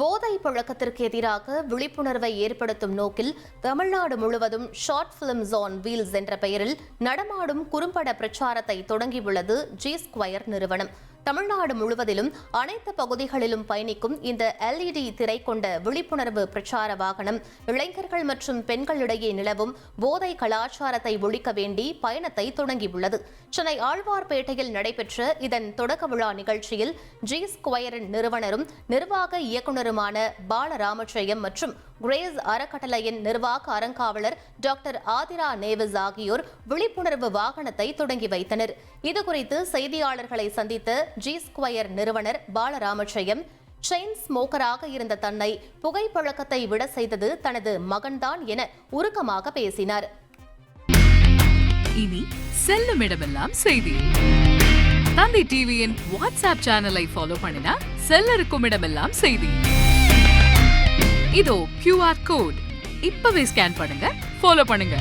போதை பழக்கத்திற்கு எதிராக விழிப்புணர்வை ஏற்படுத்தும் நோக்கில் தமிழ்நாடு முழுவதும் ஷார்ட் பிலிம்ஸ் ஆன் வீல்ஸ் என்ற பெயரில் நடமாடும் குறும்பட பிரச்சாரத்தை தொடங்கியுள்ளது ஜி ஸ்கொயர் நிறுவனம். தமிழ்நாடு முழுவதிலும் அனைத்து பகுதிகளிலும் பயணிக்கும் இந்த எல்இடி திரை கொண்ட விழிப்புணர்வு பிரச்சார வாகனம் இளைஞர்கள் மற்றும் பெண்களிடையே நிலவும் போதை கலாச்சாரத்தை ஒழிக்க வேண்டி பயணத்தை தொடங்கியுள்ளது. சென்னை ஆழ்வார்பேட்டையில் நடைபெற்ற இதன் தொடக்க விழா நிகழ்ச்சியில் ஜி ஸ்கொயரின் நிறுவனரும் நிர்வாக இயக்குநருமான பாலராமஜெயம் மற்றும் கிரேஸ் அறக்கட்டளையின் நிர்வாக அறங்காவலர் டாக்டர் ஆதிரா நேவிஸ் ஆகியோர் விழிப்புணர்வு வாகனத்தை தொடங்கி வைத்தனர். இதுகுறித்து செய்தியாளர்களை சந்தித்த ஜி ஸ்கொயர் நிறுவனர் பாலராமச்சயம் செயின் ஸ்மோக்கராக இருந்த தன்னை புகைப்பழக்கத்தை விட செய்தது தனது மகன்தான் என உருக்கமாக பேசினார். இனி செல்லும் இடமெல்லாம் செய்தி. தந்தி டிவியின் வாட்ஸ்அப் சேனலை ஃபாலோ பண்ணினா செல்ல இருக்கும் இடமெல்லாம் செய்தி. இதோ கியூஆர் கோட் இப்பவே ஸ்கேன் பண்ணுங்க ஃபாலோ பண்ணுங்க.